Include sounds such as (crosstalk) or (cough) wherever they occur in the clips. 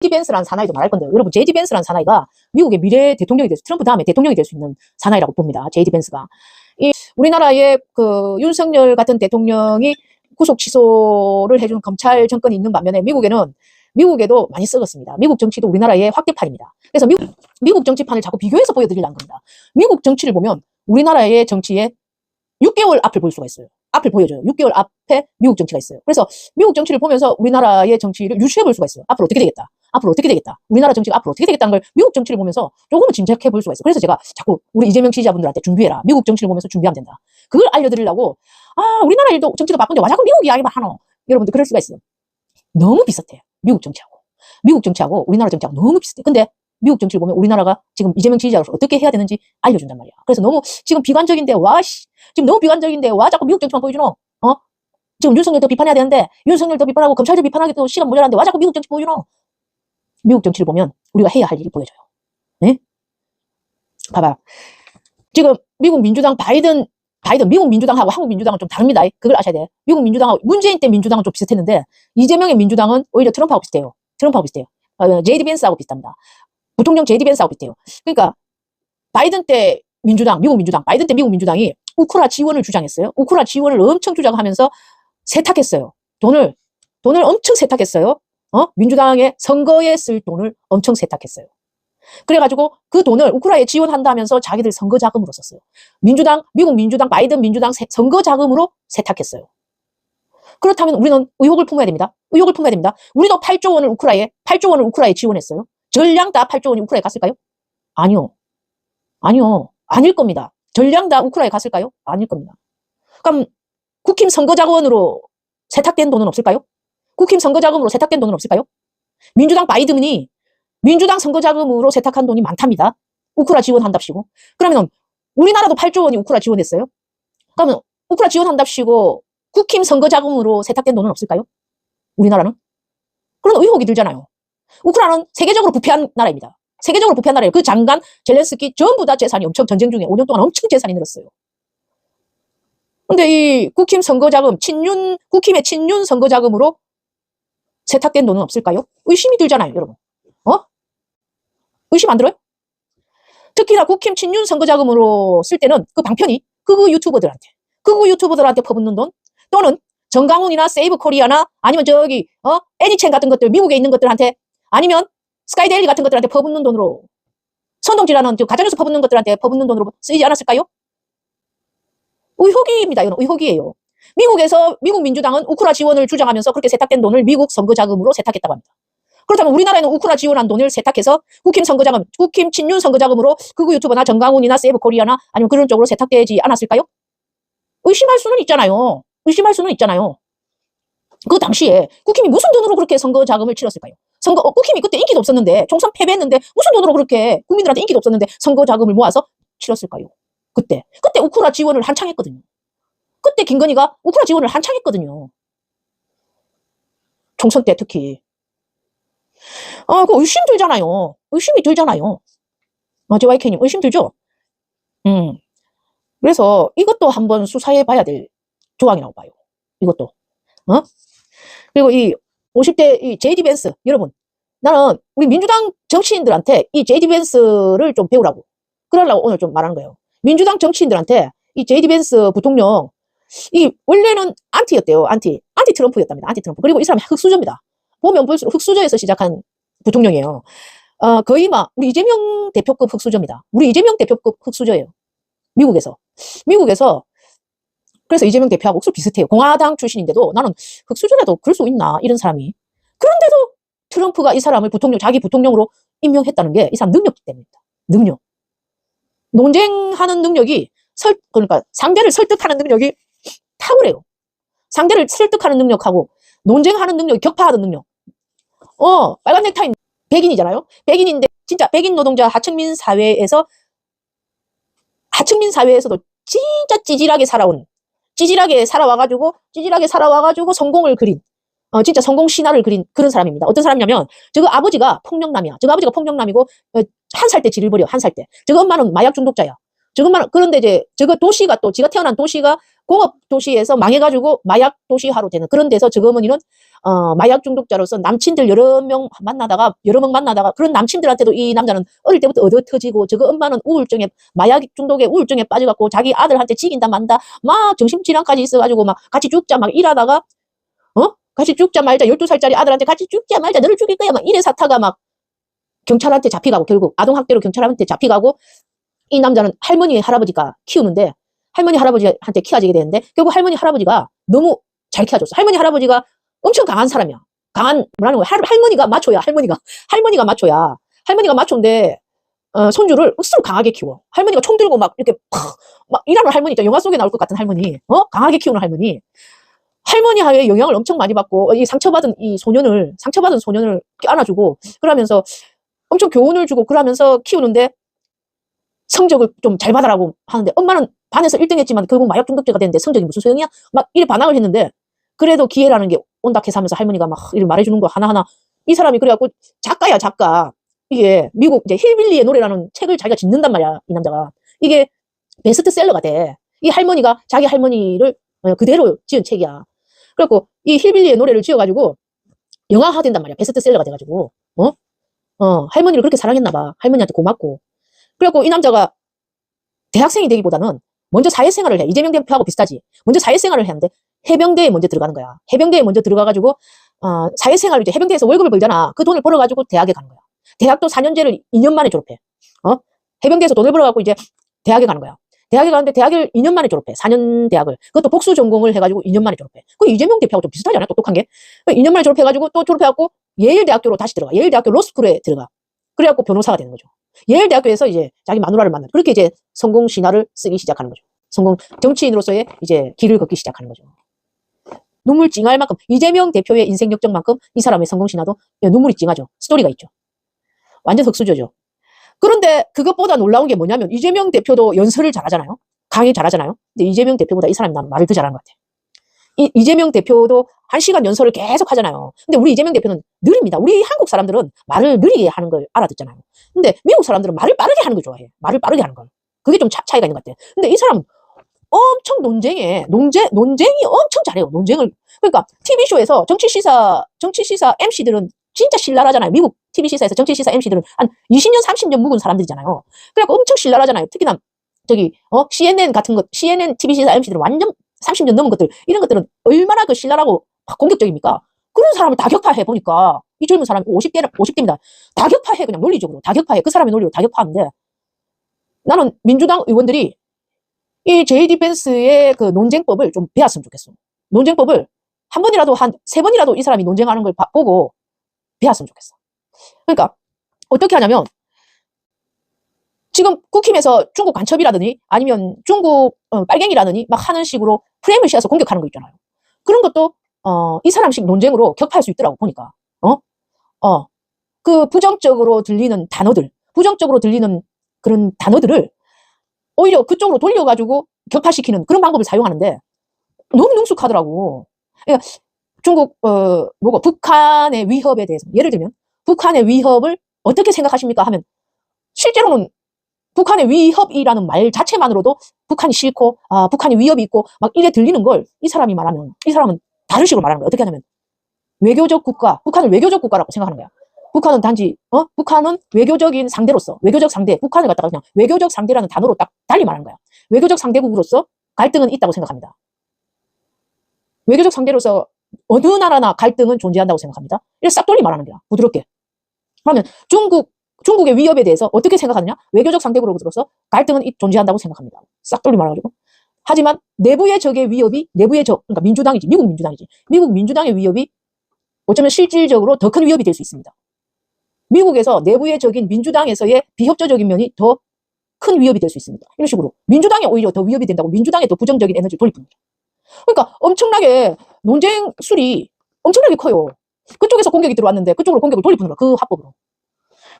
제디 벤스라는 사나이도 말할 건데요. 여러분, 제디 벤스라는 사나이가 미국의 미래 대통령이 될 수, 트럼프 다음에 대통령이 될 수 있는 사나이라고 봅니다. 제디 벤스가. 이 우리나라의 그 윤석열 같은 대통령이 구속 취소를 해준 검찰 정권이 있는 반면에 미국에는 미국에도 많이 썩었습니다. 미국 정치도 우리나라의 확대판입니다. 그래서 미국, 미국 정치판을 자꾸 비교해서 보여드리려는 겁니다. 미국 정치를 보면 우리나라의 정치에 6개월 앞을 볼 수가 있어요. 앞을 보여줘요. 6개월 앞에 미국 정치가 있어요. 그래서 미국 정치를 보면서 우리나라의 정치를 유추해 볼 수가 있어요. 앞으로 어떻게 되겠다. 앞으로 어떻게 되겠다. 우리나라 정치가 앞으로 어떻게 되겠다는 걸 미국 정치를 보면서 조금은 짐작해 볼 수가 있어요. 그래서 제가 자꾸 우리 이재명 지지자분들한테 준비해라. 미국 정치를 보면서 준비하면 된다. 그걸 알려드리려고 아 우리나라 일도 정치가 바쁜데 와 자꾸 미국 이야기만 하노. 여러분들 그럴 수가 있어요. 너무 비슷해요. 미국 정치하고. 미국 정치하고 우리나라 정치하고 너무 비슷해. 근데 미국 정치를 보면 우리나라가 지금 이재명 지지자로서 어떻게 해야 되는지 알려준단 말이야. 그래서 너무 지금 비관적인데 와 씨. 지금 너무 비관적인데 와 자꾸 미국 정치만 보여주노. 어? 지금 윤석열 더 비판해야 되는데 윤석열 더 비판하고 검찰도 비판하기도 시간 모자란데 와 자꾸 미국 정치 보여주노. 미국 정치를 보면 우리가 해야 할 일이 보여줘요. 네? 봐봐. 지금 미국 민주당 바이든 바이든 미국 민주당하고 한국 민주당은 좀 다릅니다. 그걸 아셔야 돼. 미국 민주당하고 문재인 때 민주당은 좀 비슷했는데 이재명의 민주당은 오히려 트럼프하고 비슷해요. 트럼프하고 비슷해요. 어, 제이디 벤스하고 비슷합니다. 부통령 제이디 벤스하고 비슷해요. 그러니까 바이든 때 민주당, 미국 민주당, 바이든 때 미국 민주당이 우크라 지원을 주장했어요. 우크라 지원을 엄청 주장하면서 세탁했어요. 돈을 돈을 엄청 세탁했어요. 어? 민주당의 선거에 쓸 돈을 엄청 세탁했어요. 그래가지고 그 돈을 우크라에 지원한다면서 자기들 선거 자금으로 썼어요. 민주당, 미국 민주당, 바이든 민주당 세- 선거 자금으로 세탁했어요. 그렇다면 우리는 의혹을 품어야 됩니다. 의혹을 품어야 됩니다. 우리도 8조 원을 우크라에, 8조 원을 우크라에 지원했어요. 전량 다 8조 원이 우크라에 갔을까요? 아니요. 아니요. 아닐 겁니다. 전량 다 우크라에 갔을까요? 아닐 겁니다. 그럼 국힘 선거 자원으로 세탁된 돈은 없을까요? 국힘 선거 자금으로 세탁된 돈은 없을까요? 민주당 바이든이 민주당 선거 자금으로 세탁한 돈이 많답니다. 우크라 지원한답시고. 그러면 우리나라도 8조 원이 우크라 지원했어요? 그러면 우크라 지원한답시고 국힘 선거 자금으로 세탁된 돈은 없을까요? 우리나라는? 그런 의혹이 들잖아요. 우크라는 세계적으로 부패한 나라입니다. 세계적으로 부패한 나라예요. 그 장관, 젤렌스키 전부 다 재산이 엄청 전쟁 중에 5년 동안 엄청 재산이 늘었어요. 근데 이 국힘 선거 자금, 친윤, 국힘의 친윤 선거 자금으로 세탁된 돈은 없을까요? 의심이 들잖아요, 여러분. 어? 의심 안 들어요? 특히나 국힘 친윤 선거 자금으로 쓸 때는 그 방편이 극우 유튜버들한테, 극우 유튜버들한테 퍼붓는 돈, 또는 정강훈이나 세이브 코리아나 아니면 저기, 어? 애니첸 같은 것들, 미국에 있는 것들한테 아니면 스카이데일리 같은 것들한테 퍼붓는 돈으로 선동질하는 저 가짜뉴스 퍼붓는 것들한테 퍼붓는 돈으로 쓰이지 않았을까요? 의혹입니다. 이건 의혹이에요. 미국에서 미국 민주당은 우크라 지원을 주장하면서 그렇게 세탁된 돈을 미국 선거 자금으로 세탁했다고 합니다. 그렇다면 우리나라에는 우크라 지원한 돈을 세탁해서 국힘 선거 자금, 국힘 친윤 선거 자금으로 극우 유튜버나 정강훈이나 세이브 코리아나 아니면 그런 쪽으로 세탁되지 않았을까요? 의심할 수는 있잖아요. 의심할 수는 있잖아요. 그 당시에 국힘이 무슨 돈으로 그렇게 선거 자금을 치렀을까요? 선거 어, 국힘이 그때 인기도 없었는데 총선 패배했는데 무슨 돈으로 그렇게 국민들한테 인기도 없었는데 선거 자금을 모아서 치렀을까요? 그때 그때 우크라 지원을 한창 했거든요. 그때 김건희가 우크라 지원을 한창 했거든요. 총선 때 특히. 아, 그 의심 들잖아요. 의심이 들잖아요. 아, 제와이케님 의심 들죠? 음. 그래서 이것도 한번 수사해 봐야 될 조항이라고 봐요. 이것도. 어? 그리고 이 50대 이 제이디 벤스 여러분 나는 우리 민주당 정치인들한테 이 제이디 벤스를 좀 배우라고 그러려고 오늘 좀 말하는 거예요. 민주당 정치인들한테 이 제이디 벤스 부통령 이 원래는 안티였대요. 안티 안티 트럼프였답니다. 안티 트럼프 그리고 이 사람이 흑수저입니다. 보면 볼수록 흑수저에서 시작한 부통령이에요. 어, 거의 막 우리 이재명 대표급 흑수저입니다. 우리 이재명 대표급 흑수저예요. 미국에서 미국에서 그래서 이재명 대표하고 옥수 비슷해요. 공화당 출신인데도 나는 흑수저라도 그럴 수 있나 이런 사람이. 그런데도 트럼프가 이 사람을 부통령 자기 부통령으로 임명했다는 게 이 사람 능력이기 때문입니다. 능력. 논쟁하는 능력이 설 그러니까 상대를 설득하는 능력이 탁월해요. 상대를 설득하는 능력하고 논쟁하는 능력, 격파하는 능력. 어, 빨간 넥타이 백인이잖아요. 백인인데 진짜 백인 노동자 하층민 사회에서 하층민 사회에서도 진짜 찌질하게 살아온 찌질하게 살아와가지고 찌질하게 살아와가지고 성공을 그린 어 진짜 성공 신화를 그린 그런 사람입니다. 어떤 사람이냐면 저거 아버지가 폭력남이야. 저거 아버지가 폭력남이고 어, 한살 때 지를 버려 한 살 때. 저거 엄마는 마약 중독자야. 저거 엄마는 그런데 이제 저거 도시가 또 지가 태어난 도시가 공업 도시에서 망해가지고 마약 도시화로 되는 그런 데서 저 어머니는 어, 마약 중독자로서 남친들 여러 명 만나다가 여러 명 만나다가 그런 남친들한테도 이 남자는 어릴 때부터 얻어 터지고 저거 엄마는 우울증에 마약 중독에 우울증에 빠져갖고 자기 아들한테 지긴다 만다 막 정신질환까지 있어가지고 막 같이 죽자 막 일하다가 어? 같이 죽자 말자 12살짜리 아들한테 같이 죽자 말자 너를 죽일 거야 막 이래 사타가 막 경찰한테 잡히가고 결국 아동학대로 경찰한테 잡히가고 이 남자는 할머니 할아버지가 키우는데 할머니 할아버지한테 키워지게 되는데 결국 할머니 할아버지가 너무 잘 키워줬어. 할머니 할아버지가 엄청 강한 사람이야. 강한 뭐라는 거야? 할, 할머니가 마초야. 할머니가 (laughs) 할머니가 마초야. 할머니가 마초인데 어, 손주를 억수로 강하게 키워. 할머니가 총 들고 막 이렇게 팍, 막 일하는 할머니 있죠. 영화 속에 나올 것 같은 할머니. 어? 강하게 키우는 할머니. 할머니의 영향을 엄청 많이 받고 이 상처받은 이 소년을 상처받은 소년을 안아주고 그러면서 엄청 교훈을 주고 그러면서 키우는데 성적을 좀 잘 받아라고 하는데 엄마는 반에서 1등 했지만 결국 마약 중독자가 됐는데 성적이 무슨 소용이야? 막 이래 반항을 했는데 그래도 기회라는 게 온다 해서 하면서 할머니가 막 이렇게 말해주는 거 하나하나. 이 사람이 그래갖고 작가야 작가. 이게 미국 이제 힐빌리의 노래라는 책을 자기가 짓는단 말이야 이 남자가. 이게 베스트셀러가 돼. 이 할머니가 자기 할머니를 어, 그대로 지은 책이야. 그래갖고 이 힐빌리의 노래를 지어가지고 영화화 된단 말이야 베스트셀러가 돼가지고. 어? 어 할머니를 그렇게 사랑했나 봐. 할머니한테 고맙고 그래갖고 이 남자가 대학생이 되기보다는 먼저 사회생활을 해. 이재명 대표하고 비슷하지. 먼저 사회생활을 하는데 해병대에 먼저 들어가는 거야. 해병대에 먼저 들어가가지고 어, 사회생활을 이제 해병대에서 월급을 벌잖아. 그 돈을 벌어가지고 대학에 가는 거야. 대학도 4년제를 2년 만에 졸업해. 어? 해병대에서 돈을 벌어갖고 이제 대학에 가는 거야. 대학에 가는데 대학을 2년 만에 졸업해. 4년 대학을. 그것도 복수 전공을 해가지고 2년 만에 졸업해. 그 이재명 대표하고 좀 비슷하지 않아? 똑똑한 게. 2년 만에 졸업해가지고 또 졸업해갖고 예일대학교로 다시 들어가. 예일대학교 로스쿨에 들어가. 그래갖고 변호사가 되는 거죠. 예일 대학교에서 이제 자기 마누라를 만나. 그렇게 이제 성공 신화를 쓰기 시작하는 거죠. 성공 정치인으로서의 이제 길을 걷기 시작하는 거죠. 눈물 찡할 만큼 이재명 대표의 인생 역정만큼 이 사람의 성공 신화도 눈물이 찡하죠. 스토리가 있죠. 완전 흑수저죠. 그런데 그것보다 놀라운 게 뭐냐면 이재명 대표도 연설을 잘하잖아요. 강의 잘하잖아요. 근데 이재명 대표보다 이 사람이 말을 더 잘하는 것 같아. 이, 이재명 대표도 한 시간 연설을 계속 하잖아요. 근데 우리 이재명 대표는 느립니다. 우리 한국 사람들은 말을 느리게 하는 걸 알아듣잖아요. 근데 미국 사람들은 말을 빠르게 하는 걸 좋아해. 말을 빠르게 하는 걸. 그게 좀 차, 차이가 있는 것 같아. 근데 이 사람 엄청 논쟁에 논쟁 논쟁이 엄청 잘해요. 논쟁을 그러니까 TV쇼에서 정치 시사 정치 시사 MC들은 진짜 신랄하잖아요. 미국 TV 시사에서 정치 시사 MC들은 한 20년 30년 묵은 사람들이잖아요. 그래갖고 엄청 신랄하잖아요. 특히나 저기 어 CNN 같은 것 CNN TV 시사 MC들은 완전 30년 넘은 것들 이런 것들은 얼마나 그 신랄하고 공격적입니까? 그런 사람을 다 격파해 보니까 이 젊은 사람이 50대 50대입니다. 다 격파해 그냥 논리적으로 다 격파해 그 사람의 논리로 다 격파하는데 나는 민주당 의원들이 이 제이디 펜스의 그 논쟁법을 좀 배웠으면 좋겠어. 논쟁법을 한 번이라도 한 세 번이라도 이 사람이 논쟁하는 걸 봐- 보고 배웠으면 좋겠어. 그러니까 어떻게 하냐면 지금 국힘에서 중국 간첩이라더니 아니면 중국 어, 빨갱이라더니 막 하는 식으로 프레임을 씌워서 공격하는 거 있잖아요. 그런 것도 어, 이 사람식 논쟁으로 격파할 수 있더라고 보니까. 어? 어. 그 부정적으로 들리는 단어들, 부정적으로 들리는 그런 단어들을 오히려 그쪽으로 돌려가지고 격파시키는 그런 방법을 사용하는데 너무 능숙하더라고. 그러니까 중국 어 뭐고 북한의 위협에 대해서 예를 들면 북한의 위협을 어떻게 생각하십니까 하면 실제로는 북한의 위협이라는 말 자체만으로도 북한이 싫고 아 북한이 위협이 있고 막 이래 들리는 걸 이 사람이 말하면 이 사람은 다른 식으로 말하는 거야. 어떻게 하냐면 외교적 국가, 북한을 외교적 국가라고 생각하는 거야. 북한은 단지 어 북한은 외교적인 상대로서 외교적 상대 북한을 갖다가 그냥 외교적 상대라는 단어로 딱 달리 말하는 거야. 외교적 상대국으로서 갈등은 있다고 생각합니다. 외교적 상대로서 어느 나라나 갈등은 존재한다고 생각합니다. 이렇게 싹 돌리 말하는 거야. 부드럽게. 그러면 중국 중국의 위협에 대해서 어떻게 생각하느냐? 외교적 상대국으로서 갈등은 이- 존재한다고 생각합니다. 싹 돌리 말해가지고. 하지만 내부의 적의 위협이 내부의 적, 그러니까 민주당이지, 미국 민주당이지. 미국 민주당의 위협이 어쩌면 실질적으로 더 큰 위협이 될 수 있습니다. 미국에서 내부의 적인 민주당에서의 비협조적인 면이 더 큰 위협이 될 수 있습니다. 이런 식으로 민주당이 오히려 더 위협이 된다고 민주당에 더 부정적인 에너지를 돌립니다. 그러니까 엄청나게 논쟁 술이 엄청나게 커요. 그쪽에서 공격이 들어왔는데 그쪽으로 공격을 돌리는 거야. 그 합법으로.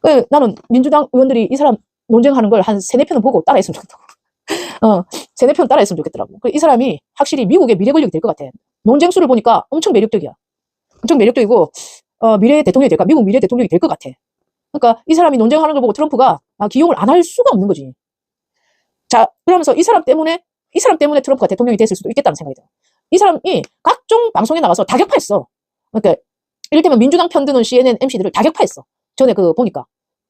그 나는 민주당 의원들이 이 사람 논쟁하는 걸 한 세네 편은 보고 따라했으면 좋겠다. (laughs) 어, 세네 편 따라했으면 좋겠더라고. 그이 사람이 확실히 미국의 미래 권력이 될 것 같아. 논쟁술을 보니까 엄청 매력적이야. 엄청 매력적이고 어, 미래 대통령이 될까? 미국 미래 대통령이 될 것 같아. 그러니까 이 사람이 논쟁하는 걸 보고 트럼프가 아, 기용을 안 할 수가 없는 거지. 자, 그러면서 이 사람 때문에 이 사람 때문에 트럼프가 대통령이 됐을 수도 있겠다는 생각이 들어요. 이 사람이 각종 방송에 나가서 다격파했어. 그러니까 이를테면 민주당 편드는 CNN MC들을 다격파했어. 전에 그 보니까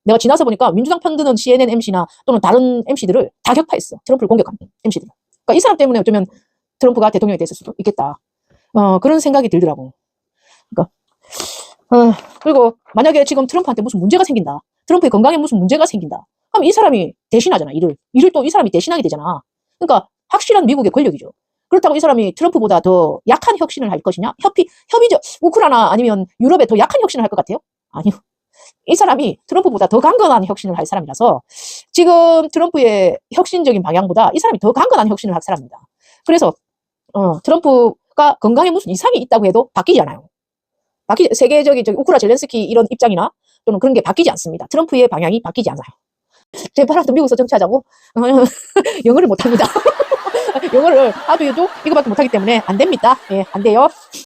내가 지나서 보니까 민주당 편드는 CNN MC나 또는 다른 MC들을 다 격파했어. 트럼프를 공격한 MC들. 그러니까 이 사람 때문에 어쩌면 트럼프가 대통령이 됐을 수도 있겠다. 어, 그런 생각이 들더라고. 그러니까 어, 그리고 만약에 지금 트럼프한테 무슨 문제가 생긴다. 트럼프의 건강에 무슨 문제가 생긴다. 그럼 이 사람이 대신하잖아, 일을. 일을 또 이 사람이 대신하게 되잖아. 그러니까 확실한 미국의 권력이죠. 그렇다고 이 사람이 트럼프보다 더 약한 혁신을 할 것이냐? 협의, 협의죠. 우크라이나 아니면 유럽에 더 약한 혁신을 할 것 같아요? 아니요. 이 사람이 트럼프보다 더 강건한 혁신을 할 사람이라서 지금 트럼프의 혁신적인 방향보다 이 사람이 더 강건한 혁신을 할 사람입니다. 그래서 어, 트럼프가 건강에 무슨 이상이 있다고 해도 바뀌지 않아요. 바뀌 세계적인 저기 우크라 젤렌스키 이런 입장이나 또는 그런 게 바뀌지 않습니다. 트럼프의 방향이 바뀌지 않아요. 제발라도 미국에서 정치하자고 어, (laughs) 영어를 못합니다. (laughs) 영어를 하도 해도 이거밖에 못하기 때문에 안 됩니다. 예, 안 돼요.